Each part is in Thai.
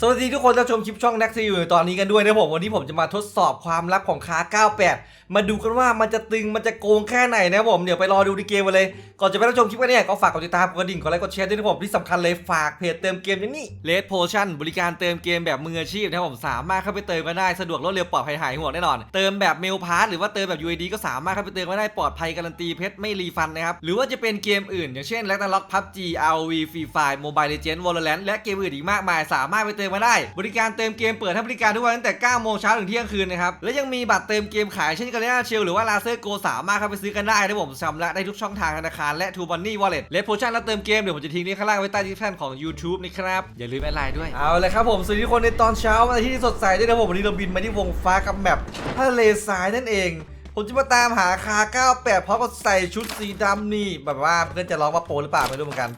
สวัสดีทุกคนที่ชมคลิปช่อง Next อยู่ในตอนนี้กันด้วยนะผมวันนี้ผมจะมาทดสอบความลับของคา98 มาดูกันว่ามันจะตึงมันจะโกงแค่ไหนนะผมเดี๋ยวไปรอดูในเกมกันเลย ก่อนจะไปรับชมคลิปกันเนี่ยก็ฝากกดติดตามกดดิ่งกดไลค์กดแชร์ด้วยนะผมที่สำคัญเลยฝากเพจเติมเกมอย่างนี้ Red Potion บริการเติมเกมแบบมืออาชีพนะผมสามารถเข้าไปเติมกันได้สะดวกรวดเร็วปลอดภัยหายห่วงแน่นอน เติมแบบเมลพาสหรือว่าเติมแบบ UID ก็สามารถเข้าไปเติมกันได้ปลอดภัยการันตีเพชรไม่รีฟันนะครับหรือว่าจะเป็นเกมอื่น อย่างเช่น Ragnarok PUBG ROV Free Fire Mobile Legends Valorant และเกมอื่นอีกมากมายสามารถไปเติมมาได้ บริการเติมเกมเปิดให้บริการทุกวันตั้งแต่9โมงเช้าถึงเที่ยงคืนนะครับ และยังมีบัตรเติมเกมขายเช่นกันเลยนะเชลหรือว่าลาเซอร์โกสามารถเข้าไปซื้อกันได้นะผมชำระได้ทุกช่องทางธนาคารและ True Money Wallet และโพชั่นและเติมเกมเดี๋ยวผมจะทิ้งลิงก์ข้างล่างไว้ใต้ที่แฟนของ YouTube นะครับอย่าลืมแอดไลน์ด้วยเอาเลยครับผมสวัสดีทุกคนในตอนเช้าวันอาที่สดใสด้วยนะผมวันนี้เราบินมาที่วงฟ้ากับแมปทะเลทรายนั่นเองผมจะมาตามหาคา 98 เพราะเขาใส่ชุดสีดำนี่ แบบว่าเพื่อนจะร้องว่าโปหรือเปล่าไม่รู้เหมือนกัน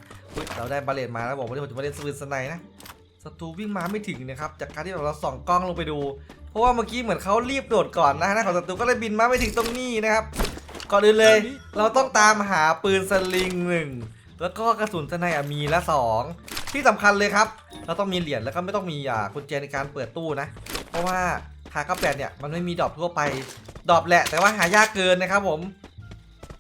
เราได้บาเลตมาแล้วบอกวันนี้ผมจะมาเล่นสวินสไนนะ ศัตรูวิ่งมาไม่ถึงนะครับ จากการที่เราส่องกล้องลงไปดู เพราะว่าเมื่อกี้เหมือนเขารีบโดดก่อนนะฮะของศัตรูก็เลยบินมาไม่ถึงตรงนี้นะครับ ก่อนอื่นเลย เราต้องตามหาปืนสลิงหนึ่งแล้วก็กระสุนสไนอะมีละสองที่สำคัญเลยครับ เราต้องมีเหรียญแล้วก็ไม่ต้องมีอ่ากุญแจในการเปิดตู้นะ เพราะว่าคาก้าแปดเนี่ยมันไม่มีดอปทั่วไปดอปแหละ แต่ว่าหายากเกินนะครับผม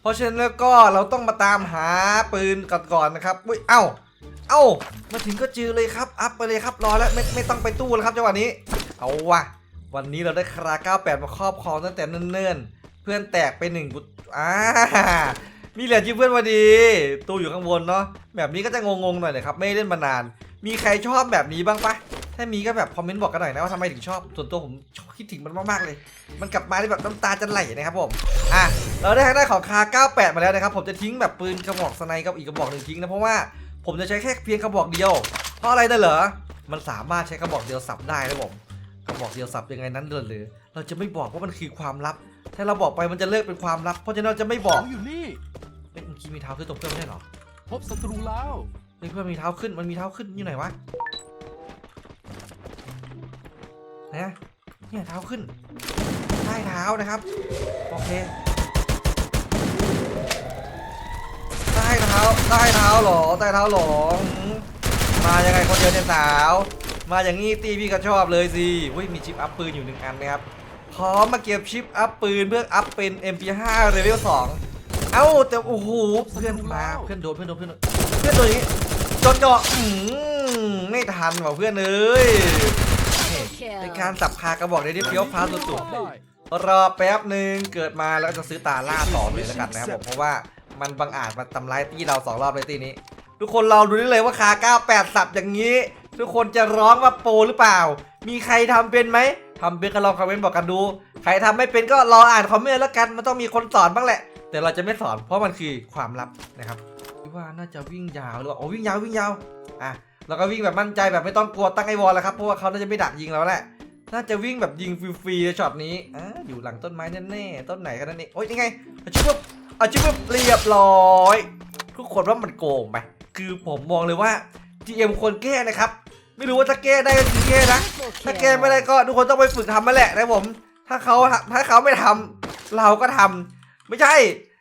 เพราะฉะนั้นแล้วก็เราต้องมาตามหาปืนก่อนๆนะครับอุ้ยเอ้า เอ้า มาถึงก็เจอเลยครับ อัพไปเลยครับ รอแล้วไม่ไม่ต้องไปตู้แล้วครับจังหวะนี้ เอาวะวันนี้เราได้ครา 98 มาครอบครองตั้งแต่เนิ่นๆ เพื่อนแตกไปหนึ่งกุอ่ามีเหรียญจิ้มเพื่อนพอดี ตู้อยู่ข้างบนเนาะ แบบนี้ก็จะงงๆหน่อยนะครับ ไม่เล่นมานาน มีใครชอบแบบนี้บ้างปะถ้ามีก็แบบคอมเมนต์บอกกันหน่อยนะว่าทำไมถึงชอบ ส่วนตัวผมคิดถึงมันมากๆเลย มันกลับมาที่แบบน้ำตาจะไหลนะครับผม อะ เราได้ทางด้านของคา 98 มาแล้วนะครับ ผมจะทิ้งแบบปืนกระบอกสไนกับอีกกระบอกหนึ่งทิ้งนะเพราะว่า ผมจะใช้แค่เพียงกระบอกเดียว เพราะอะไรนะเหรอ มันสามารถใช้กระบอกเดียวสับได้นะผมกระบอกเดียวสับยังไงนั้นเดินหรือ เราจะไม่บอกว่ามันคือความลับ ถ้าเราบอกไปมันจะเลิกเป็นความลับ เพราะฉะนั้นเราจะไม่บอกของอยู่นี่เฮ้ยเมื่อกี้มีเท้าขึ้นตรงเพื่อนไม่ใช่เหรอ พบศัตรูแล้วเฮ้ยเพื่อนมีเท้าขึ้น มันมีเท้าขึ้นอยู่ไหนวะไหนอะเนี่ยเท้าขึ้น ใต้เท้านะครับ โอเค ท้าใต้เท้าเหรอใต้เท้าเหรอหืมมายังไงคนเดียวเนี่ยสาว มาอย่างงี้ตีพี่ก็ชอบเลยสิเฮ้ยมีชิปอัพปืนอยู่หนึ่งอันนะครับพร้อมมาเก็บชิปอัพปืนเพื่ออัพเป็น MP5 เลเวล2เอ้าแต่โอ้โหเพื่อนมาเพื่อนโดนเพื่อนโดนเพื่อนโดนเพื่อนโดนอย่างงี้โดนเจาะอืมไม่ทันว่ะเพื่อนเอ้ยนี่เป็นการสับคากระบอกได้ที่เฟี้ยวฟ้าวสุดได้ๆรอแป๊บหนึ่งเกิดมาแล้วจะซื้อตาล่าต่อเลยแล้วกันนะครับผมเพราะว่า มันบังอาจมาทำร้ายตีเราสองรอบเลยตีนี้ ทุกคนเราดูได้เลยว่าคา98สับอย่างนี้ ทุกคนจะร้องว่าโปรหรือเปล่า มีใครทำเป็นไหมทำเป็นก็ลองคอมเมนต์บอกกันดู ใครทำไม่เป็นก็รออ่านคอมเมนต์แล้วกันมันต้องมีคนสอนบ้างแหละ แต่เราจะไม่สอนเพราะมันคือความลับนะครับว่าน่าจะวิ่งยาวหรือว่าโอ้วิ่งยาววิ่งยาวอะเราก็วิ่งแบบมั่นใจแบบไม่ต้องกลัวตั้งไอวอลแล้วครับเพราะว่าเขาน่าจะไม่ดักยิงเราแหละน่าจะวิ่งแบบยิงฟรีๆในช็อตนี้อ่าอยู่หลังต้นไม้แน่ๆต้นไหนกันนั่นเองโอ้ยยังไงชุบ อาชิบเรียบร้อย ทุกคนว่ามันโกงไหมคือผมมองเลยว่า GM ควรแก้นะครับ ไม่รู้ว่าจะแก้ได้ก็คือแก้นะถ้าแก้ไม่ได้ก็ทุกคนต้องไปฝึกทำมาแหละนะผม ถ้าเขาถ้าเขาไม่ทำเราก็ทำไม่ใช่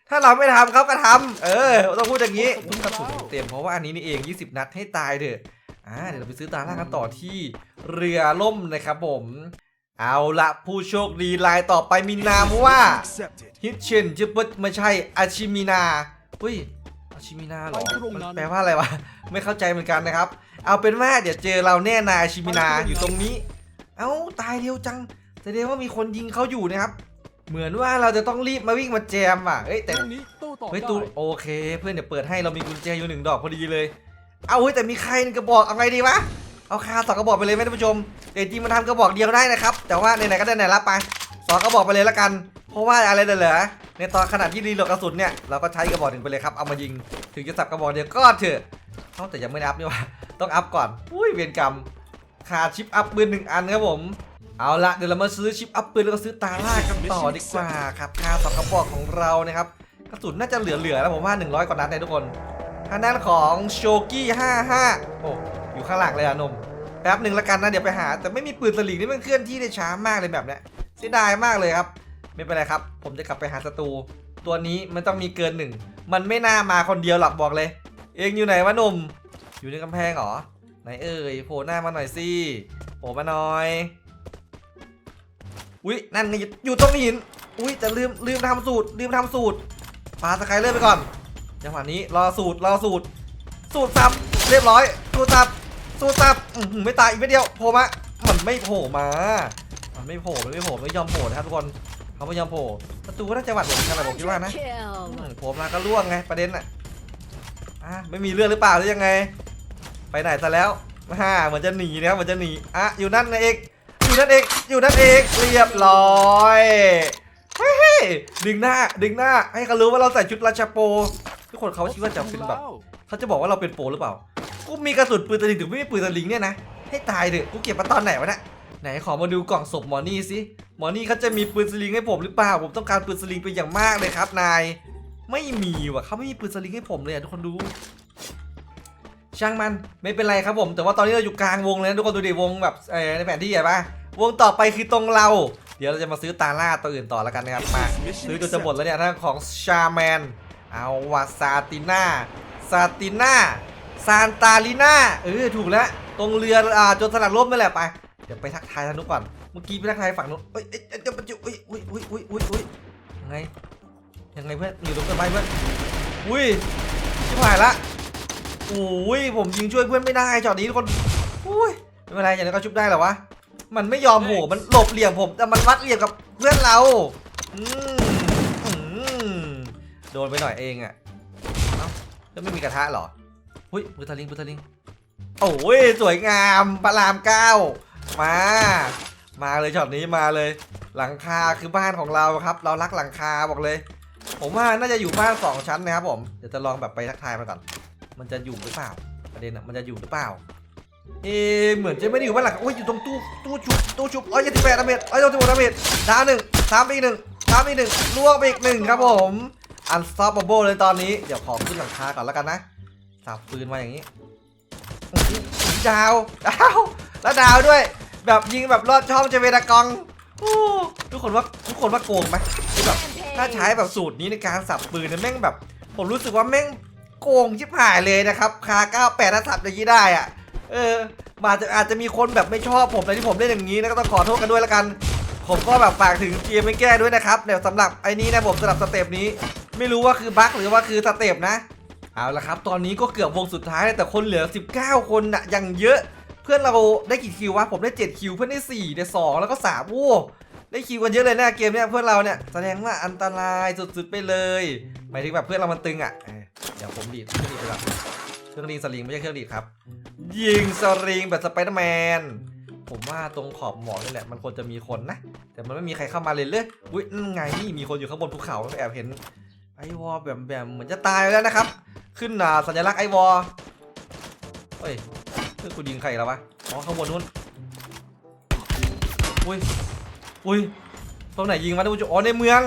ถ้าเราไม่ทำเขาก็ทำเออ ต้องพูดอย่างนี้พุ่งกระสุนเต็มเพราะว่าอันนี้นี่เอง 20 นัดให้ตายเถอะอ่าเดี๋ยวเราไปซื้อตาล่างกันต่อที่เรือล่มนะครับผม เอาละผู้โชคดีรายต่อไปมีนามว่า accepted ฮิตเชนจิปไม่ใช่อาชิมินาอุ้ยอาชิมินาเหรอไปตรงนั้นมันแปลว่าอะไรวะ ไม่เข้าใจเหมือนกันนะครับ เอาเป็นว่าเดี๋ยวเจอเราแน่นายอาชิมินาอยู่ตรงนี้ เอ้าตายเร็วจังแสดงว่ามีคนยิงเขาอยู่นะครับ เหมือนว่าเราจะต้องรีบมาวิ่งมาแจมอะเอ้ยแต่ตรงนี้ตู้ต่อเฮ้ยได้ตูโอเค เพื่อนเดี๋ยวเปิดให้เรามีกุญแจอยู่หนึ่งดอกพอดีเลย เอาเฮ้ยแต่มีใครหนึ่งกระบอกเอาไงดีวะ เอาคาสองกระบอกไปเลยไหมท่านผู้ชมแต่จริงมันทำกระบอกเดียวได้นะครับ แต่ว่าไหนๆก็ได้ไหนละไปสองกระบอกไปเลยละกัน เพราะว่าอะไรเด้อเหรอในตอนขนาดที่รีโหลดกระสุนเนี่ยเราก็ใช้กระบอกหนึ่งไปเลยครับเอามายิง ถึงจะสับกระบอกเดียวก็เถอะเขาแต่ยังไม่อัพนี่ว่าต้องอัพก่อนอุ้ยเวียนกรรมขาดชิปอัพปืนหนึ่งอันครับผมเอาละเดี๋ยวเรามาซื้อชิปอัพปืนแล้วก็ซื้อตาล่ากันต่อดีกว่าครับค่าสองกระบอกของเรานะครับกระสุนน่าจะเหลือๆแล้วผมว่า 100 กว่านัดเลยทุกคนทางด้านของโชกี้55โอ้ ข้างหลังเลยอะหนมแป๊บหนึ่งละกันนะเดี๋ยวไปหา แต่ไม่มีปืนสลิงนี่มันเคลื่อนที่ได้ช้ามากเลยแบบเนี้ยเสียดายมากเลยครับ ไม่เป็นไรครับ ผมจะกลับไปหาศัตรูตัวนี้มันต้องมีเกินหนึ่งมันไม่น่ามาคนเดียวหรอกบอกเลย เองอยู่ไหนวะหนุ่มอยู่ในกำแพงเหรอไหนเอ่ยโผล่หน้ามาหน่อยสิโผล่มาหน่อยอุ้ยนั่นไงอยู่ตรงหินอุ้ยจะลืมลืมทำสูตรลืมทำสูตรปาสกายเลอร์ไปก่อนจังหวะนี้รอสูตรรอสูตร สูตรสับเรียบร้อยสูตรสับ สูตรสับอื้อหือไม่ตายอีกไม่เดียวโผล่มามันไม่โผล่มา มันไม่โผล่มันไม่โผล่ไม่ยอมโผล่นะครับทุกคนเขาไม่ยอมโผล่ประตูก็น่าจะหวัดเหมือนกันแหละผมคิดว่านะ Kill. อืมโผล่มาก็ล่วงไงประเด็นน่ะอะไม่มีเรื่องหรือเปล่าหรือยังไง ไปไหนซะแล้วฮ่าเหมือนจะหนีนะครับเหมือนจะหนีอะอยู่นั่นนะเอกอยู่นั่นเองอยู่นั่นเองเรียบร้อยเฮ้ยดึงหน้าดึงหน้าให้เขารู้ว่าเราใส่ชุดราชาโปทุกคนเขาคิดว่าจะเป็นแบบเขาจะบอกว่าเราเป็นโปรหรือเปล่า กูมีกระสุนปืนตะลิงถึงไม่มีปืนตะลิงเนี่ยนะ ให้ตายเถอะกูเก็บมาตอนไหนวะเนี่ยไหนขอมาดูกล่องศพหมอนี่สิหมอนี่เขาจะมีปืนสลิงให้ผมหรือเปล่า ผมต้องการปืนสลิงเป็นอย่างมากเลยครับนาย ไม่มีว่ะเขาไม่มีปืนสลิงให้ผมเลยอะทุกคนดู ช่างมันไม่เป็นไรครับผม แต่ว่าตอนนี้เราอยู่กลางวงเลยนะทุกคนดูดิวงแบบในแผนที่ใหญ่ปะวงต่อไปคือตรงเรา เดี๋ยวเราจะมาซื้อตาล่าตัวอื่นต่อแล้วกันนะครับมาซื้อจนจะหมดแล้วเนี่ยทั้งของชาแมนเอาวาซาติน่าซาติน่า ซานตาลิน่าเออถูกแล้ว ตรงเรืออ่าจนสลัดล่มนั่นแหละไป เดี๋ยวไปทักทายทางนู้นก่อน เมื่อกี้ไปทักทายฝั่งนู้นเอ้ยเอ้ยเอ้ยเดี๋ยวมันอยู่อุ้ยอุ้ยอุ้ยอุ้ยอุ้ยอุ้ยยังไงยังไงเพื่อนอยู่ตรงต้นไม้เพื่อนอุ้ยชิบหายละโอ้ยผมยิงช่วยเพื่อนไม่ได้จอดนี้ทุกคนอุ้ยไม่เป็นไรอย่างนั้ก็ชุบได้หรอวะมันไม่ยอมโหมันหลบเหลี่ยมผมแต่มันวัดเหลี่ยมกับเพื่อนเราอืมอืมโดนไปหน่อยเองอะแล้วไม่มีกระทะหรอ หุ้ยปืนทะลิงปืนทะลิงโอ้ยสวยงามพระรามเก้ามา มาเลยช็อตนี้มาเลย หลังคาคือบ้านของเราครับ เรารักหลังคาบอกเลย ผมว่าน่าจะอยู่บ้านสองชั้นนะครับผมเดี๋ยวจะลองแบบไปทักทายมันก่อนมันจะอยู่หรือเปล่า ประเด็นอะมันจะอยู่หรือเปล่าเอเหมือนจะไม่ได้อยู่บ้านหลังโอ้ยอยู่ตรงตู้ตู้ชุบตู้ชุบอ้อยยี่สิบแปดดาเมจอ้อยยี่สิบหกดาเมจดาวหนึ่งสามอีกหนึ่งสามอีกหนึ่งล่วงไปอีกหนึ่งครับผมอันสต็อปโบเลยตอนนี้เดี๋ยวขอขึ้นหลังคาก่อนแล้วกันนะ สับปืนมาอย่างนี้ดาวดาวแล้วดาวด้วย แบบยิงแบบลอดช่องเจเวดากองทุกคนว่าทุกคนว่าโกงไหมคือแบบถ้าใช้แบบสูตรนี้ในการสับปืนเนี่ยแม่งแบบ ผมรู้สึกว่าแม่งโกงชิบหายเลยนะครับ คา98ถ้าสับอย่างนี้ได้อะเออมาจะอาจจะมีคนแบบไม่ชอบผมในที่ผมเล่นอย่างนี้นะก็ต้องขอโทษกันด้วยละกัน ผมก็แบบฝากถึงเกมไม่แก้ด้วยนะครับเดี๋ยวสำหรับไอ้นี้นะผมสำหรับสเต็ปนี้ ไม่รู้ว่าคือบั๊กหรือว่าคือสเต็ปนะ เอาละครับ ตอนนี้ก็เกือบวงสุดท้ายแต่คนเหลือ 19 คนนะยังเยอะ เพื่อนเราได้กี่คิววะผมได้ 7 คิวเพื่อนได้4ได้2แล้วก็3โอ้ได้คิวกันเยอะเลยนะเกมเนี้ยเพื่อนเราเนี่ยแสดงว่าอันตรายสุดๆไปเลยหมายถึงแบบเพื่อนเรามันตึงอะเดี๋ยวผมดีดเครื่องดีดไปก่อนเครื่องดีดสลิงไม่ใช่เครื่องดีดครับ ยิงสลิงแบบสไปเดอร์แมนผมว่าตรงขอบหมอกนี่แหละมันควรจะมีคนนะ แต่มันไม่มีใครเข้ามาเลยเลยอุ้ยนั่นไงนี่มีคนอยู่ข้างบนภูเขาแอบเห็นไอวอลแบบแบบเหมือนจะตายแล้วนะครับ ขึ้นอ่าสัญลักษณ์ไอวอลเฮ้ยเพื่อนกูยิงใครแล้ววะอ๋อข้างบนนู้นอุ้ยอุ้ยตรงไหนยิงมาท่านผู้ชมอ๋อในเมือง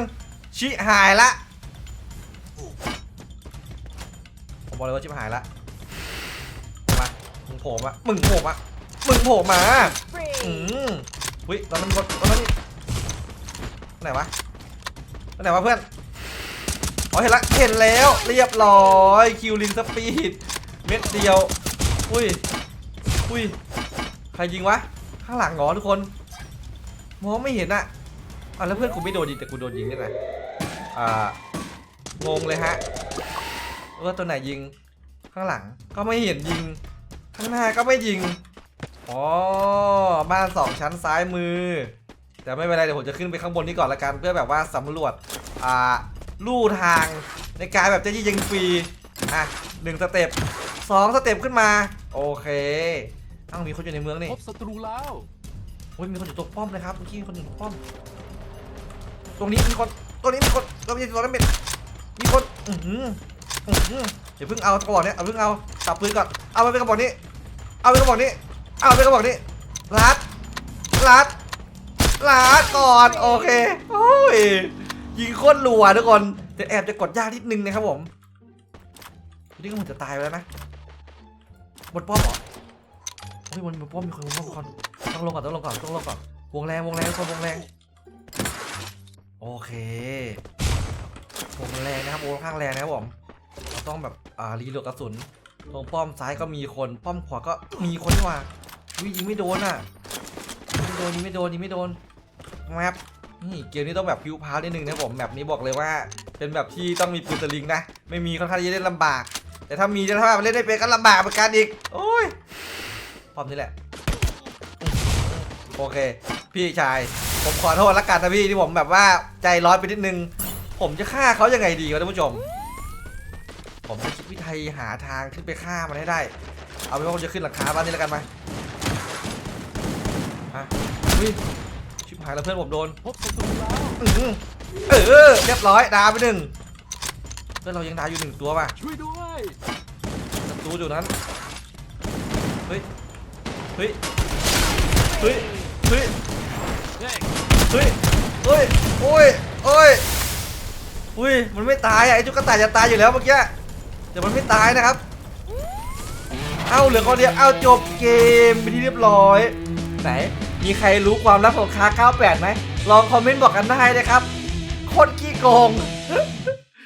ชิหายละผมบอกเลยว่าชิหายละมามึงโผล่มามึงโผล่มามึงโผล่มาอืมอุ้ยตอนนั้นคนตอนนั้นไหนวะไหนวะเพื่อน อ๋อเห็นละเห็นแล้วเรียบร้อยคิวลิงสปีดเม็ดเดียว อุ้ย อุ้ย ใครยิงวะ ข้างหลังหรอทุกคน มองไม่เห็นอะอะแล้วเพื่อนกูไม่โดนยิงแต่กูโดนยิงได้ไงอ่างงเลยฮะว่าตัวไหนยิง ข้างหลังก็ไม่เห็นยิง ข้างหน้าก็ไม่ยิง อ๋อ บ้านสองชั้นซ้ายมือ แต่ไม่เป็นไรเดี๋ยวผมจะขึ้นไปข้างบนนี้ก่อนละกันเพื่อแบบว่าสำรวจ อ่า ลู่ทางในการแบบจะยิงฟรีอะหนึ่งสเต็ปสองสเต็ปขึ้นมา โอเคอ้าวมีคนอยู่ในเมืองนี่พบศัตรูแล้วโอ้ยมีคนอยู่ตรงป้อมเลยครับเมื่อกี้มีคนอยู่ตรงป้อม ตรงนี้มีคนตรงนี้มีคนตรงนี้ตรงนั้นเป็นมีคนอือหืออือหือเดี๋ยวเพิ่งเอากระบอกเนี้ยเอาเพิ่งเอาตับปืนก่อนเอาไปเป็นกระบอกนี้ เอาไปกระบอกนี้ เอาไปกระบอกนี้ลัดลัดลัดก่อนโอเคโอ้ย ยิงโคตรรัวทุกคนแต่แอบจะกดยากนิดนึงนะครับผมนี่ก็เหมือนจะตายไปแล้วนะบนป้อมเหรอเฮ้ยบนบนป้อมมีคนบนป้อมมีคนต้องลงก่อนต้องลงก่อนต้องลงก่อนวงแรงวงแรงคนวงแรงโอเควงแรงนะครับวงข้างแรงนะครับผมเราต้องแบบอ่ารีโหลดกระสุนตรงป้อมซ้ายก็มีคนป้อมขวาก็มีคนว่าวิยิงไม่โดนอะยิงไม่โดนยิงไม่โดนยิงไม่โดนแมป นี่เกมนี้ต้องแบบพิวพาวนิดนึงนะผมแบบนี้บอกเลยว่าเป็นแบบที่ต้องมีปืนสลิงนะ ไม่มีค่อนข้างจะเล่นลำบาก แต่ถ้ามีจะถ้าเล่นได้เป็นก็ลำบากเหมือนกันอีก โอ้ยป้อมนี่แหละ โอเค พี่ชาย ผมขอโทษละกันนะพี่ที่ผมแบบว่าใจร้อนไปนิดนึง ผมจะฆ่าเขายังไงดีวะท่านผู้ชม ผมจะคิดวิธีหาทางขึ้นไปฆ่ามันให้ได้ เอาเป็นว่าผมจะขึ้นหลังคาบ้านนี้แล้วกันมอะเฮ้ยชิบหายแล้วเพื่อนผมโดนพบศัตรูแล้วอื้ออเออเรียบร้อยดาวไปหนึ่งเพื่อนเรายังดาวอยู่หนึ่งตัวป่ะช่วยด้วยศัตรูอยู่นั้นเฮ้ยเฮ้ยเฮ้ยเฮ้ยเฮ้ยเฮ้ยเฮ้ยโอ้ยโอ้ยอุ้ยมันไม่ตายอะไอ้จุกกระต่ายจะตายอยู่แล้วเมื่อกี้แต่มันไม่ตายนะครับเอ้าเหลือคนเดียวเอ้าจบเกมไปที่เรียบร้อยไหน มีใครรู้ความลับของคา98ไหมลองคอมเมนต์บอกกันได้นะครับ คนขี้โกง